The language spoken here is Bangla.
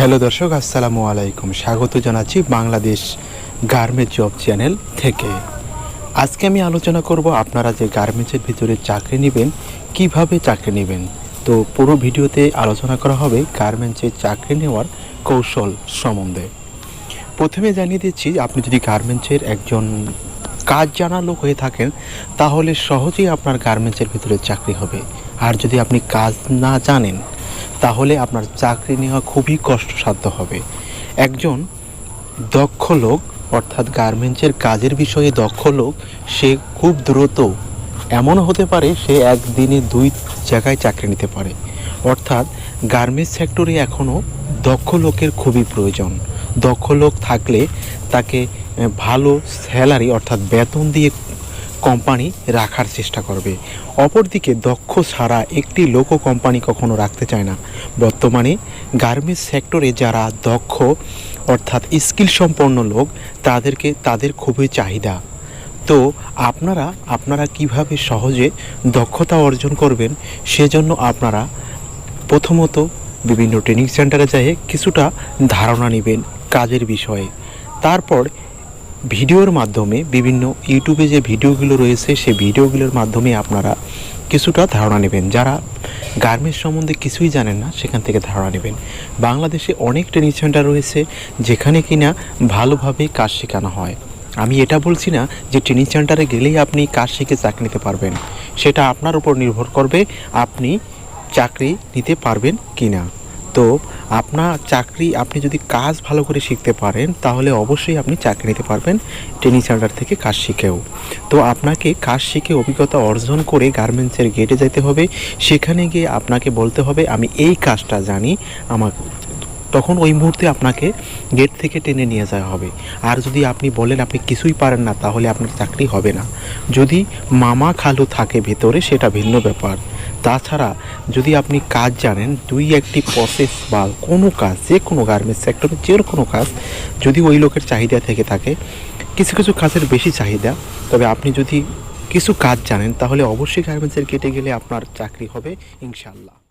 হ্যালো দর্শক, আসসালামু আলাইকুম। স্বাগত জানাচ্ছি বাংলাদেশ গার্মেন্ট জব চ্যানেল থেকে। আজকে আমি আলোচনা করব আপনারা যে গার্মেন্টসের ভিতরে চাকরি নেবেন, কীভাবে চাকরি নেবেন। তো পুরো ভিডিওতে আলোচনা করা হবে গার্মেন্টসে চাকরি নেওয়ার কৌশল সম্বন্ধে। প্রথমে জানিয়ে দিচ্ছি, আপনি যদি গার্মেন্টসের একজন কাজ জানা লোক হয়ে থাকেন, তাহলে সহজেই আপনার গার্মেন্টসের ভিতরে চাকরি হবে। আর যদি আপনি কাজ না জানেন তাহলে আপনার চাকরি নেওয়া খুবই কষ্টসাধ্য হবে। একজন দক্ষ লোক, অর্থাৎ গার্মেন্টসের কাজের বিষয়ে দক্ষ লোক, সে খুব দ্রুত এমন হতে পারে সে একদিনে দুই জায়গায় চাকরি নিতে পারে। অর্থাৎ গার্মেন্টস সেক্টরে এখনও দক্ষ লোকের খুবই প্রয়োজন। দক্ষ লোক থাকলে তাকে ভালো স্যালারি, অর্থাৎ বেতন দিয়ে কোম্পানি রাখার চেষ্টা করবে। অপরদিকে দক্ষ ছাড়া একটি লোকও কোম্পানি কখনো রাখতে চায় না। বর্তমানে গার্মেন্টস সেক্টরে যারা দক্ষ, অর্থাৎ স্কিল সম্পন্ন লোক, তাদেরকে তাদের খুবই চাহিদা। তো আপনারা আপনারা কীভাবে সহজে দক্ষতা অর্জন করবেন, সেজন্য আপনারা প্রথমত বিভিন্ন ট্রেনিং সেন্টারে যেয়ে কিছুটা ধারণা নেবেন কাজের বিষয়ে। তারপর ভিডিওর মাধ্যমে, বিভিন্ন ইউটিউবে যে ভিডিওগুলো রয়েছে সেই ভিডিওগুলোর মাধ্যমে আপনারা কিছুটা ধারণা নেবেন। যারা গার্মেন্টস সম্বন্ধে কিছুই জানেন না, সেখান থেকে ধারণা নেবেন। বাংলাদেশে অনেক ট্রেনিং সেন্টার রয়েছে, যেখানে কিনা ভালোভাবে কাজ শেখানো হয়। আমি এটা বলছি না যে ট্রেনিং সেন্টারে গেলেই আপনি কাজ শিখে চাকরি নিতে পারবেন। সেটা আপনার উপর নির্ভর করবে, আপনি চাকরি নিতে পারবেন কি না তো আপনার চাকরি, আপনি যদি কাজ ভালো করে শিখতে পারেন, তাহলে অবশ্যই আপনি চাকরি নিতে পারবেন ট্রেনিং সেন্টার থেকে কাজ শিখেও। তো আপনাকে কাজ শিখে অভিজ্ঞতা অর্জন করে গার্মেন্টসের গেটে যেতে হবে। সেখানে গিয়ে আপনাকে বলতে হবে, আমি এই কাজটা জানি। আমার তখন ওই মুহূর্তে আপনাকে গেট থেকে টেনে নিয়ে যাওয়া হবে। আর যদি আপনি বলেন, আপনি কিছুই পারেন না, তাহলে আপনার চাকরি হবে না। যদি মামা খালু থাকে ভেতরে, সেটা ভিন্ন ব্যাপার। তাছাড়া যদি আপনি কাজ জানেন, দুই একটি প্রসেস বা কোনো কাজ, যে কোনো গার্মেন্টস সেক্টরে যে কোনো কাজ, যদি ওই লোকের চাহিদা থেকে থাকে, কিছু কিছু কাজের বেশি চাহিদা, তবে আপনি যদি কিছু কাজ জানেন, তাহলে অবশ্যই গার্মেন্টসের কেটে গেলে আপনার চাকরি হবে ইনশাল্লাহ